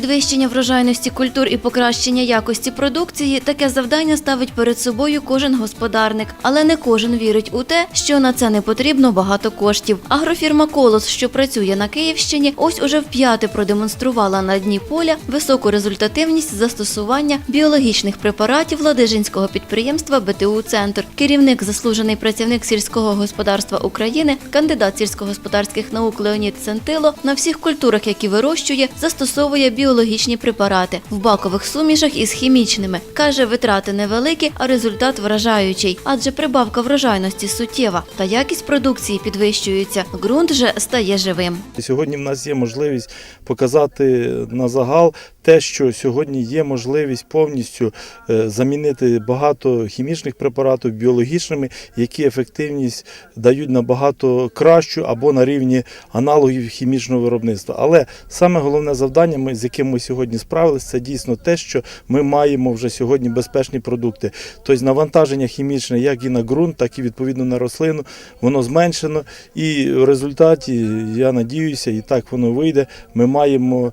підвищення врожайності культур і покращення якості продукції таке завдання ставить перед собою кожен господарник, але не кожен вірить у те, що на це не потрібно багато коштів. Агрофірма Колос, що працює на Київщині, ось уже вп'яте продемонструвала на дні поля високу результативність застосування біологічних препаратів ладижинського підприємства БТУ Центр. Керівник, заслужений працівник сільського господарства України, кандидат сільськогосподарських наук Леонід Сентило на всіх культурах, які вирощує, застосовує біологічні препарати в бакових сумішах із хімічними. Каже, витрати невеликі, а результат вражаючий, адже прибавка врожайності суттєва та якість продукції підвищується. Ґрунт же стає живим. Сьогодні в нас є можливість показати на загал те, що сьогодні є можливість повністю е, замінити багато хімічних препаратів біологічними, які ефективність дають набагато кращу або на рівні аналогів хімічного виробництва. Але саме головне завдання, ми- з яким ми сьогодні справилися, це дійсно те, що ми маємо вже сьогодні безпечні продукти. Тобто навантаження хімічне як і на ґрунт, так і відповідно на рослину, воно зменшено. І в результаті, я надіюся, і так воно вийде. Ми маємо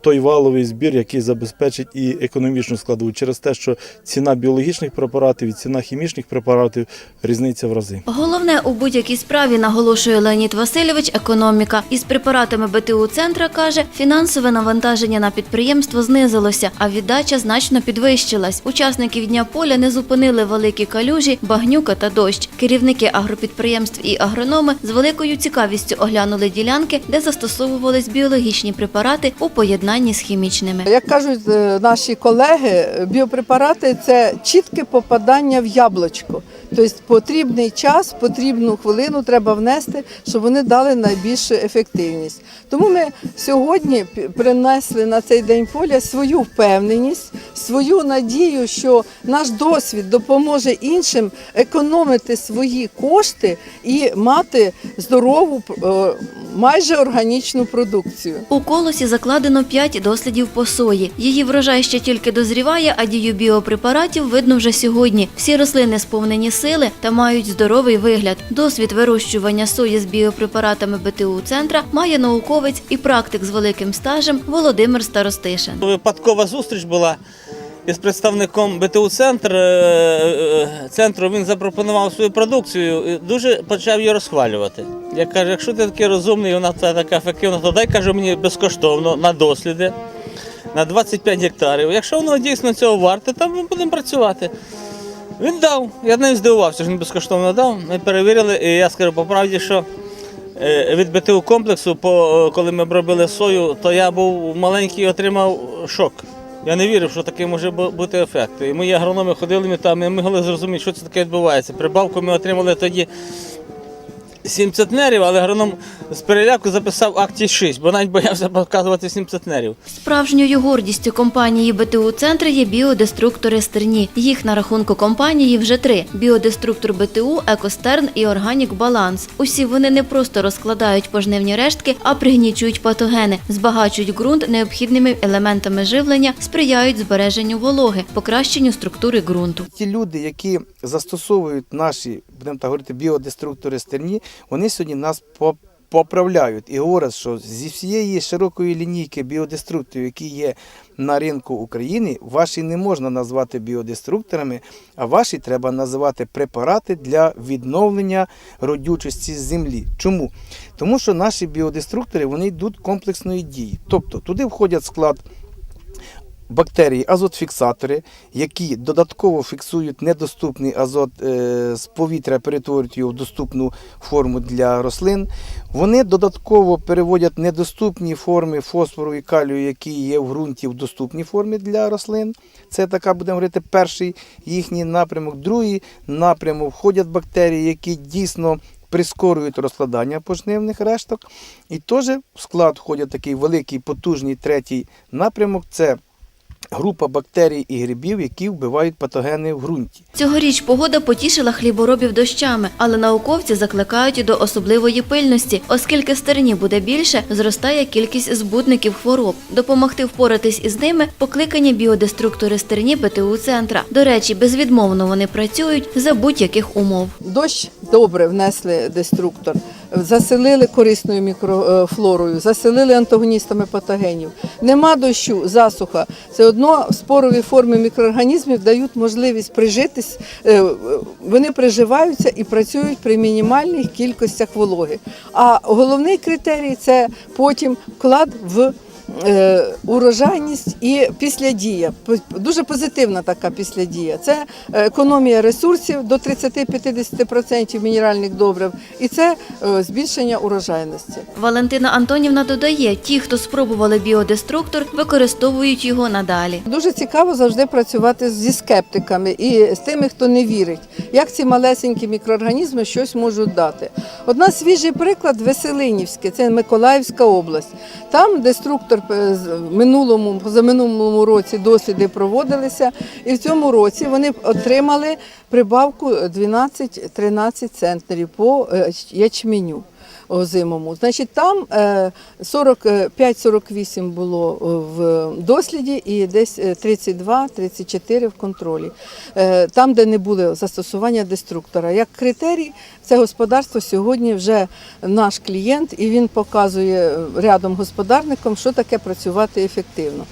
той валовий збір, який забезпечить і економічну складову через те, що ціна біологічних препаратів і ціна хімічних препаратів різниця в рази. Головне у будь-якій справі наголошує Леонід Васильович економіка. Із препаратами БТУ центра каже, фінансове навантаження на підприємство знизилося, а віддача значно підвищилась. Учасники дня поля не зупинили великі калюжі, багнюка та дощ. Керівники агропідприємств і агрономи з великою цікавістю оглянули ділянки, де застосовувались біологічні препарати у поєднанні з хімічними. Як кажуть е, наші колеги, біопрепарати це чітке попадання в яблучко. Тобто потрібний час, потрібну хвилину треба внести, щоб вони дали найбільшу ефективність. Тому ми сьогодні принесли на цей день поля свою впевненість, свою надію, що наш досвід допоможе іншим економити свої кошти і мати здорову, е, майже органічну продукцію. У колосі закладено 5 дослідів по сої. Її врожай ще тільки дозріває, а дію біопрепаратів видно вже сьогодні. Всі рослини сповнені сили та мають здоровий вигляд. Досвід вирощування сої з біопрепаратами БТУ центра має науковець і практик з великим стажем Володимир Старостишин. Випадкова зустріч була із представником БТУ центр, е, е, центру. Він запропонував свою продукцію і дуже почав її розхвалювати. Я кажу, якщо ти такий розумний, вона та- така ефективна, то дай каже мені безкоштовно на досліди на 25 гектарів. Якщо воно дійсно цього варте, то ми будемо працювати. Він дав. Я навіть здивувався, що він безкоштовно дав. Ми перевірили, і я скажу по правді, що е, від БТУ комплексу, по, коли ми робили сою, то я був маленький і отримав шок. Я не вірив, що таке може бути ефект. І мої агрономи ходили ми там, і ми могли зрозуміти, що це таке відбувається. Прибавку ми отримали тоді 7 центнерів, але агроном з переляку записав акті 6, бо навіть боявся показувати 7. Справжньою гордістю компанії БТУ Центр є біодеструктори стерні. Їх на рахунку компанії вже три: біодеструктор БТУ, Екостерн і Органік Баланс. Усі вони не просто розкладають пожнивні рештки, а пригнічують патогени, збагачують ґрунт необхідними елементами живлення, сприяють збереженню вологи, покращенню структури ґрунту. Ті люди, які застосовують наші, будемо так говорити, біодеструктори стерні, вони сьогодні нас по- поправляють і говорять, що зі всієї широкої лінійки біодеструкторів, які є на ринку України, ваші не можна назвати біодеструкторами, а ваші треба називати препарати для відновлення родючості землі. Чому? Тому що наші біодеструктори вони йдуть комплексної дії. Тобто туди входять склад бактерії азотфіксатори, які додатково фіксують недоступний азот е, з повітря, перетворюють його в доступну форму для рослин. Вони додатково переводять недоступні форми фосфору і калію, які є в ґрунті, в доступні форми для рослин. Це така, будемо говорити, перший їхній напрямок. Другий напрямок входять бактерії, які дійсно прискорюють розкладання пожнивних решток. І теж в склад входять такий великий потужний третій напрямок це група бактерій і грибів, які вбивають патогени в ґрунті. Цьогоріч погода потішила хліборобів дощами, але науковці закликають до особливої пильності, оскільки стерні буде більше, зростає кількість збудників хвороб. Допомогти впоратись із ними покликані біодеструктори стерні БТУ центра. До речі, безвідмовно вони працюють за будь-яких умов. Дощ добре внесли деструктор. Заселили корисною мікрофлорою, заселили антагоністами патогенів. Нема дощу, засуха. Це одно спорові форми мікроорганізмів дають можливість прижитись. е, Вони приживаються і працюють при мінімальних кількостях вологи. А головний критерій це потім вклад в е, урожайність і післядія. Дуже позитивна така післядія. Це е, економія ресурсів до 30-50% мінеральних добрив, і це е, збільшення урожайності. Валентина Антонівна додає, ті, хто спробували біодеструктор, використовують його надалі. Дуже цікаво завжди працювати зі скептиками і з тими, хто не вірить, як ці малесенькі мікроорганізми щось можуть дати. Одна свіжий приклад Веселинівське, це Миколаївська область. Там деструктор е, минулому, позаминулому році досліди проводилися, і в цьому році вони отримали прибавку 12-13 центнерів по е, ячменю озимому. Значить, там е, 45-48 було е, в досліді і десь е, 32-34 в контролі. Е, Там, де не було застосування деструктора. Як критерій, це господарство сьогодні вже наш клієнт, і він показує е, рядом господарникам, що таке працювати ефективно.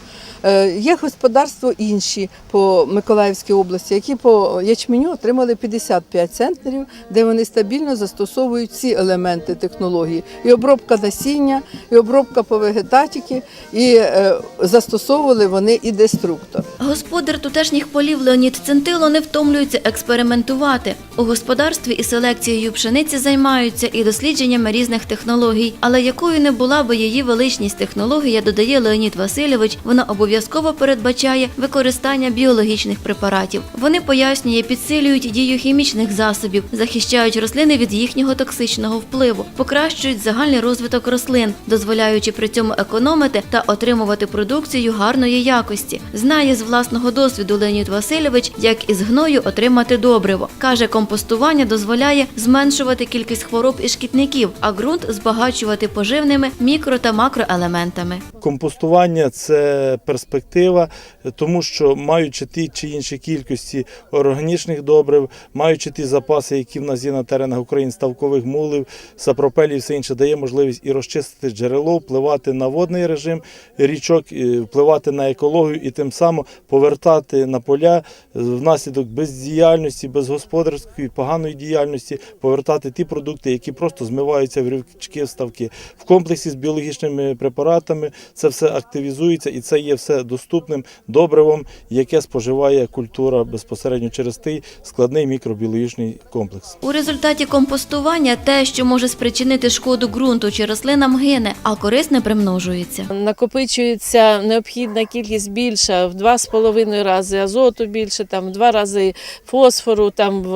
Е, Є господарства інші по Миколаївській області, які по ячменю отримали 55 центнерів, де вони стабільно застосовують ці елементи технології: і обробка насіння, і обробка по вегетатіки, і е, застосовували вони і деструктор. Господар тутешніх полів Леонід Центило не втомлюється експериментувати. У господарстві і селекцією пшениці займаються і дослідженнями різних технологій. Але якою не була би її величність технологія, додає Леонід Васильович, вона обов'язково передбачає використання біологічних препаратів. Вони пояснює, підсилюють дію хімічних засобів, захищають рослини від їхнього токсичного впливу, покращують загальний розвиток рослин, дозволяючи при цьому економити та отримувати продукцію гарної якості. Знає з власного досвіду Леонід Васильович, як із гною отримати добриво. Каже, компостування дозволяє зменшувати кількість хвороб і шкідників, а ґрунт збагачувати поживними мікро та макроелементами. Компостування це перспектива, тому що маючи ті чи інші кількості органічних добрив, маючи ті запаси, які в нас є на теренах України, ставкових мулів, сапропелів, все інше, дає можливість і розчистити джерело, впливати на водний режим річок, впливати на екологію і тим самим повертати на поля е, внаслідок бездіяльності, безгосподарської, поганої діяльності, повертати ті продукти, які просто змиваються в річки, в ставки. В комплексі з біологічними препаратами це все активізується і це є все доступним добривом, яке споживає культура безпосередньо через той складний мікробіологічний комплекс. У результаті компостування те, що може спричинити шкоду ґрунту чи рослинам, гине, а корисне примножується. Накопичується необхідна кількість більша в два з половиною рази азоту більше, там в два рази фосфору, там в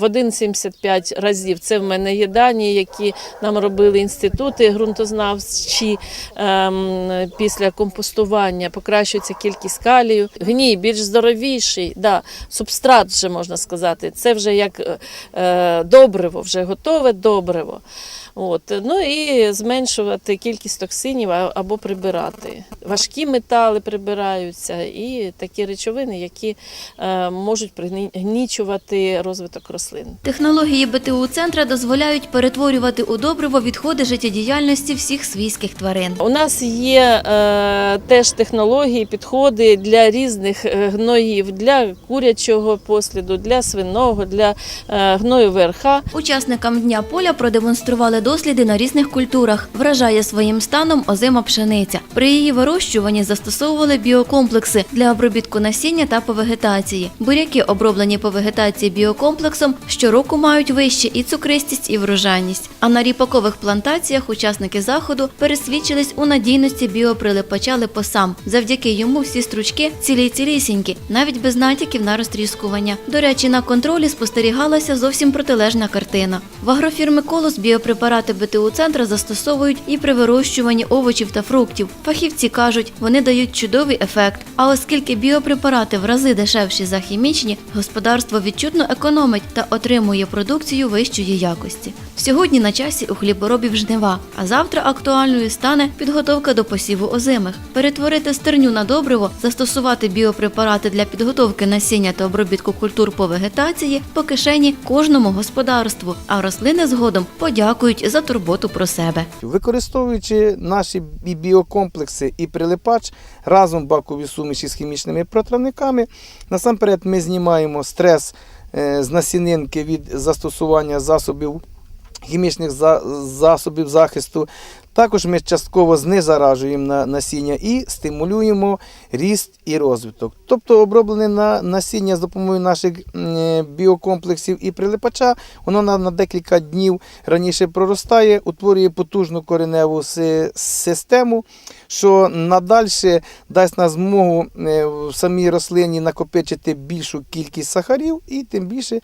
1,75 разів. Це в мене є дані, які нам робили інститути ґрунтознавчі ем, після компостування. Покращується кількість калію. Гній більш здоровіший, да, субстрат вже можна сказати. Це вже як е, е, добриво, вже готове добриво. От. Ну і зменшувати кількість токсинів або прибирати. Важкі метали прибираються і такі речовини, які е, можуть пригнічувати розвиток рослин. Технології БТУ центра дозволяють перетворювати у добриво відходи життєдіяльності всіх свійських тварин. У нас є е, теж технології, підходи для різних е, гноїв, для курячого посліду, для свиного, для е, гною ВРХ. Учасникам дня поля продемонстрували досліди на різних культурах. Вражає своїм станом озима пшениця. При її вирощуванні застосовували біокомплекси для обробітку насіння та по вегетації. Буряки, оброблені по вегетації біокомплексом, щороку мають вище і цукристість, і врожайність. А на ріпакових плантаціях учасники заходу пересвідчились у надійності біоприлипача липосам. Завдяки йому всі стручки цілі цілісінькі, навіть без натяків на розтріскування. До речі, на контролі спостерігалася зовсім протилежна картина. В агрофірми Колос біопрепарати БТУ центра застосовують і при вирощуванні овочів та фруктів. Фахівці кажуть, вони дають чудовий ефект. А оскільки біопрепарати в рази дешевші за хімічні, господарство відчутно економить та отримує продукцію вищої якості. Сьогодні на часі у хліборобів жнива, а завтра актуальною стане підготовка до посіву озимих. Перетворити стерню на добриво, застосувати біопрепарати для підготовки насіння та обробітку культур по вегетації по кишені кожному господарству, а рослини згодом подякують за турботу про себе. Використовуючи наші біокомплекси і прилипач разом бакові суміші з хімічними протравниками, насамперед ми знімаємо стрес е, з насінинки від застосування засобів хімічних засобів захисту. Також ми частково знезаражуємо на насіння і стимулюємо ріст і розвиток. Тобто оброблене на насіння з допомогою наших біокомплексів і прилипача, воно на, декілька днів раніше проростає, утворює потужну кореневу систему, що надальше дасть нам змогу е, в самій рослині накопичити більшу кількість сахарів, і тим більше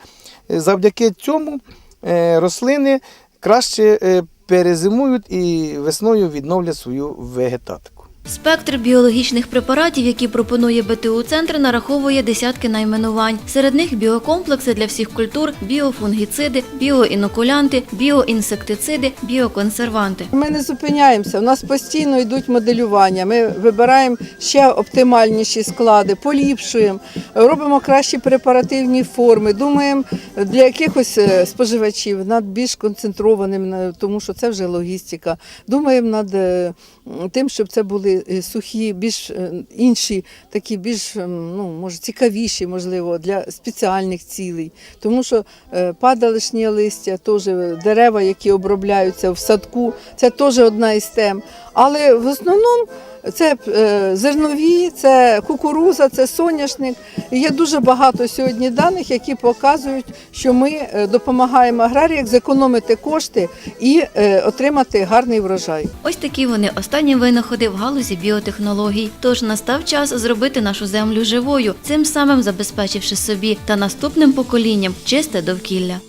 е, завдяки цьому е, рослини краще перезимують і весною відновлять свою вегетатику. Спектр біологічних препаратів, які пропонує БТУ центр, нараховує десятки найменувань. Серед них біокомплекси для всіх культур, біофунгіциди, біоінокулянти, біоінсектициди, біоконсерванти. Ми не зупиняємося. У нас постійно йдуть моделювання. Ми вибираємо ще оптимальніші склади, поліпшуємо, робимо кращі препаративні форми. Думаємо для якихось е, споживачів над більш концентрованим, тому що це вже логістика. Думаємо над е, тим, щоб це були е, сухі, більш е, інші, такі більш ем, ну, може, цікавіші, можливо, для спеціальних цілей. Тому що падалишнє падалишні листя, теж дерева, які обробляються в садку, це теж одна із тем. Але в основному це е, зернові, це кукуруза, це соняшник. І є дуже багато сьогодні даних, які показують, що ми е, допомагаємо аграріям зекономити кошти і е, отримати гарний врожай. Ось такі вони останні винаходи в галузі біотехнологій. Тож настав час зробити нашу землю живою, цим самим забезпечивши собі та наступним поколінням чисте довкілля.